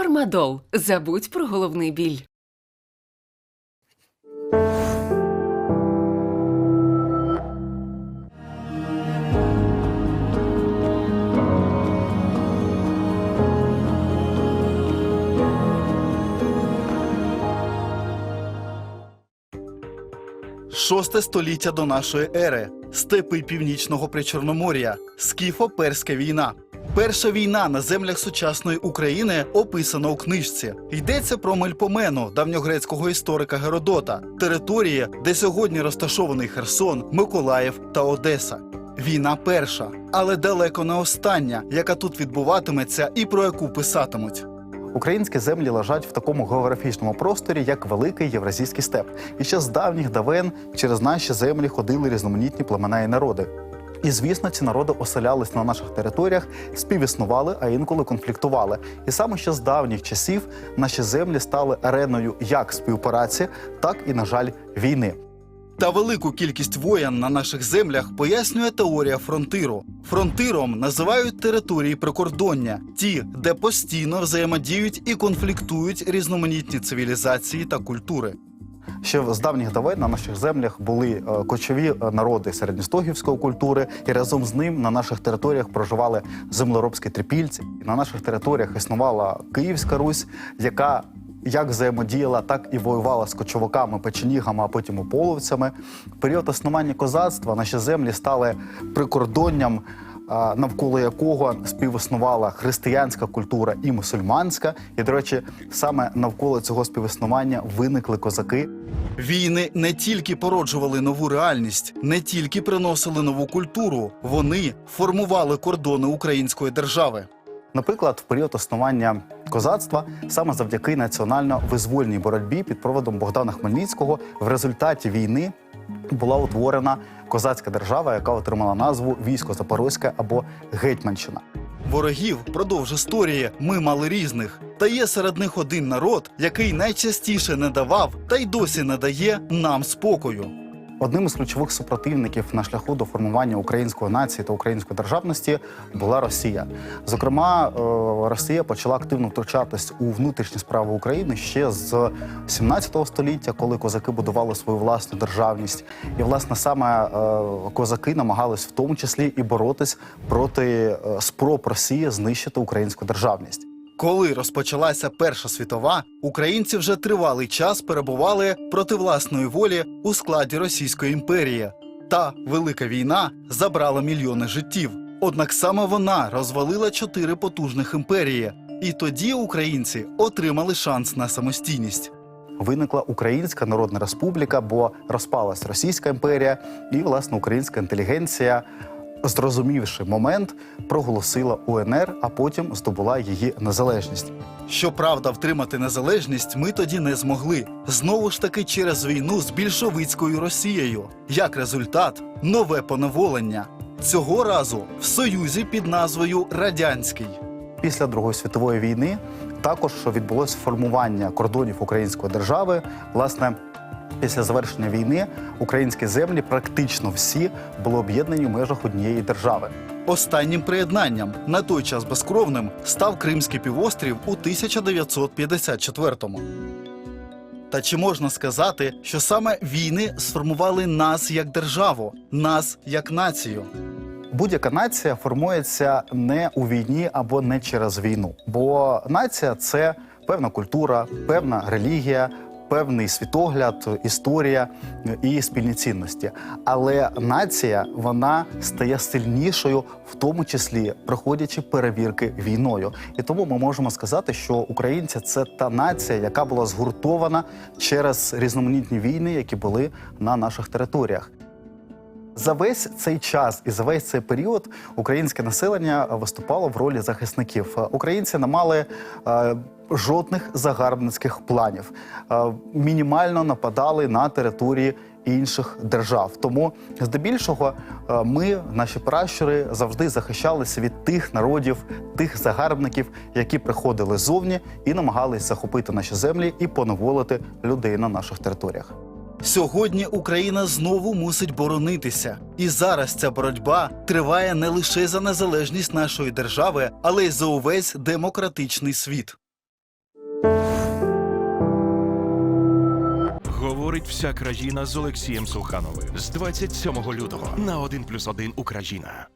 Фармадол. Забудь про головний біль. Шосте століття до нашої ери. Степи північного причорномор'я. Скіфо-перська війна. Перша війна на землях сучасної України описана у книжці. Йдеться про Мельпомену, давньогрецького історика Геродота, території, де сьогодні розташований Херсон, Миколаїв та Одеса. Війна перша, але далеко не остання, яка тут відбуватиметься і про яку писатимуть. Українські землі лежать в такому географічному просторі, як Великий Євразійський степ. І ще з давніх давен через наші землі ходили різноманітні племена і народи. І звісно, ці народи оселялись на наших територіях, співіснували, а інколи конфліктували. І саме ще з давніх часів наші землі стали ареною як співпраці, так і, на жаль, війни. Та велику кількість воєн на наших землях пояснює теорія фронтиру. Фронтиром називають території прикордоння, ті, де постійно взаємодіють і конфліктують різноманітні цивілізації та культури. Ще з давніх давен на наших землях були е, кочові е, народи середньостогівської культури, і разом з ним на наших територіях проживали землеробські трипільці. На наших територіях існувала Київська Русь, яка як взаємодіяла, так і воювала з кочовиками, печенігами, а потім половцями. В період існування козацтва наші землі стали прикордонням. Навколо якого співіснувала християнська культура і мусульманська, і до речі, саме навколо цього співіснування виникли козаки, Війни не тільки породжували нову реальність, не тільки приносили нову культуру, вони формували кордони української держави. Наприклад, в період існування козацтва саме завдяки національно-визвольній боротьбі під проводом Богдана Хмельницького в результаті війни була утворена козацька держава, яка отримала назву Військо Запорозьке або Гетьманщина. Ворогів продовж історії ми мали різних. Та є серед них один народ, який найчастіше не давав та й досі не дає нам спокою. Одним із ключових супротивників на шляху до формування української нації та української державності була Росія. Зокрема, е, Росія почала активно втручатись у внутрішні справи України ще з 17 століття, коли козаки будували свою власну державність. І власне саме е, козаки намагались в тому числі і боротись проти е, спроб Росії знищити українську державність. Коли розпочалася Перша світова, українці вже тривалий час перебували проти власної волі у складі Російської імперії. Та велика війна забрала мільйони життів. Однак саме вона розвалила чотири потужних імперії, і тоді українці отримали шанс на самостійність. виникла Українська Народна Республіка, бо розпалась Російська імперія, і власне українська інтелігенція, зрозумівши момент, проголосила УНР, а потім здобула її незалежність. Щоправда, втримати незалежність ми тоді не змогли. Знову ж таки через війну з більшовицькою Росією. Як результат, нове поневолення. Цього разу в союзі під назвою Радянський. Після Другої світової війни також відбулось формування кордонів української держави. Власне, після завершення війни українські землі практично всі були об'єднані в межах однієї держави. Останнім приєднанням на той час безкровним став Кримський півострів у 1954-му. Та чи можна сказати, що саме війни сформували нас як державу, нас як націю? Будь-яка нація формується не у війні або не через війну, бо нація це певна культура, певна релігія. Певний світогляд, історія і спільні цінності. Але нація вона стає сильнішою, в тому числі проходячи перевірки війною. І тому ми можемо сказати, що українці це та нація, яка була згуртована через різноманітні війни, які були на наших територіях. За весь цей час і за весь цей період українське населення виступало в ролі захисників. Е, Українці не мали е, жодних загарбницьких планів, е, мінімально нападали на території інших держав. Тому здебільшого е, ми, наші пращури, завжди захищалися від тих народів, тих загарбників, які приходили ззовні і намагались захопити наші землі і поневолити людей на наших територіях. Сьогодні Україна знову мусить боронитися, і зараз ця боротьба триває не лише за незалежність нашої держави, але й за увесь демократичний світ. Говорить вся країна з Олексієм Сухановим з 27 лютого на 1+,1 Україна.